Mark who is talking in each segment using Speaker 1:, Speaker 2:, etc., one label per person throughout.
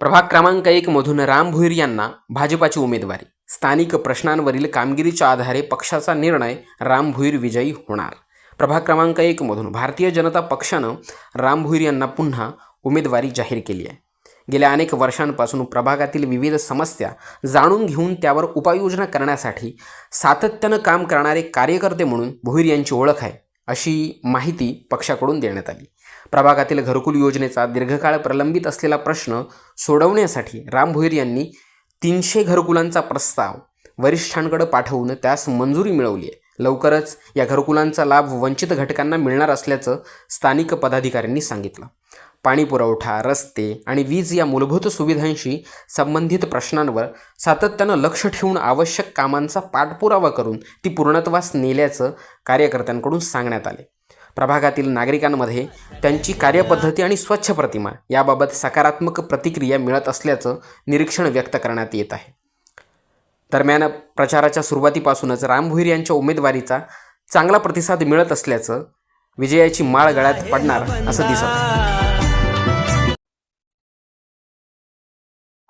Speaker 1: प्रभाग क्रमांक एक मधून राम भुईर यांना भाजपाची उमेदवारी. स्थानिक प्रश्नांवरील कामगिरीच्या आधारे पक्षाचा निर्णय राम भुईर विजयी होणार. प्रभाग क्रमांक एक मधून भारतीय जनता पक्षानं राम भुईर यांना पुन्हा उमेदवारी जाहीर केली आहे. गेल्या अनेक वर्षांपासून प्रभागातील विविध समस्या जाणून घेऊन त्यावर उपाययोजना करण्यासाठी सातत्यानं काम करणारे कार्यकर्ते म्हणून भुईर यांची ओळख आहे अशी माहिती पक्षाकडून देण्यात आली. प्रभागातील घरकुल योजनेचा दीर्घकाळ प्रलंबित असलेला प्रश्न सोडवण्यासाठी राम भोईर यांनी तीनशे घरकुलांचा प्रस्ताव वरिष्ठांकडे पाठवून त्यास मंजुरी मिळवली आहे. लवकरच या घरकुलांचा लाभ वंचित घटकांना मिळणार असल्याचं स्थानिक पदाधिकाऱ्यांनी सांगितलं. पाणी पुरवठा रस्ते आणि वीज या मूलभूत सुविधांशी संबंधित प्रश्नांवर सातत्यानं लक्ष ठेवून आवश्यक कामांचा पाठपुरावा करून ती पूर्णत्वास नेल्याचं कार्यकर्त्यांकडून सांगण्यात आले. प्रभागातील नागरिकांमध्ये त्यांची कार्यपद्धती आणि स्वच्छ प्रतिमा याबाबत सकारात्मक प्रतिक्रिया मिळत असल्याचं निरीक्षण व्यक्त करण्यात येत आहे. दरम्यान प्रचाराच्या सुरुवातीपासूनच रामभुईर यांच्या उमेदवारीचा चांगला प्रतिसाद मिळत असल्याचं विजयाची माळ गळ्यात पडणार असं दिसत आहे.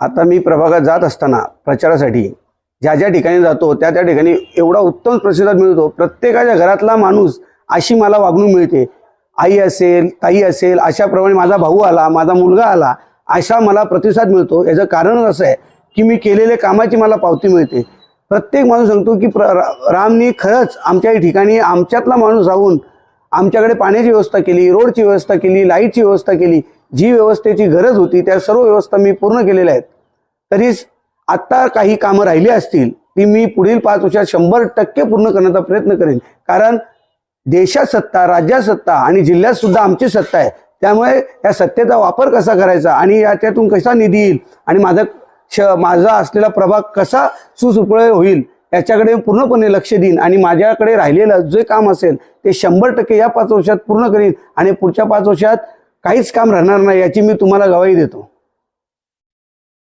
Speaker 2: आता मी प्रभागात जात असताना प्रचारासाठी ज्या ज्या ठिकाणी जातो त्या त्या ठिकाणी एवढा उत्तम प्रतिसाद मिळतो प्रत्येकाच्या घरातला माणूस अशी मला वागणूक मिळते. आई असेल ताई असेल अशाप्रमाणे माझा भाऊ आला माझा मुलगा आला अशा मला प्रतिसाद मिळतो. याचं कारणच असं आहे की मी केलेल्या कामाची मला पावती मिळते. प्रत्येक माणूस सांगतो की प्र रा- रामनी खरंच आमच्या ठिकाणी आमच्यातला माणूस राहून आमच्याकडे पाण्याची व्यवस्था केली रोडची व्यवस्था केली लाईटची व्यवस्था केली जी व्यवस्थेची गरज होती त्या सर्व व्यवस्था मी पूर्ण केलेल्या आहेत. तरीच आत्ता काही कामं राहिली असतील ती मी पुढील पाच वर्षात शंभर टक्के पूर्ण करण्याचा प्रयत्न करेन. कारण देशात सत्ता राज्यात सत्ता आणि जिल्ह्यात सुद्धा आमची सत्ता आहे. त्यामुळे या सत्तेचा वापर कसा करायचा आणि याच्यातून कसा निधी येईल आणि माझा श माझा असलेला प्रभाग कसा सुसुपळ होईल याच्याकडे पूर्णपणे लक्ष देईन आणि माझ्याकडे राहिलेलं जे काम असेल ते शंभर टक्के या पाच वर्षात पूर्ण करीन आणि पुढच्या पाच वर्षात काहीच काम राहणार नाही याची मी तुम्हाला गवाही देतो.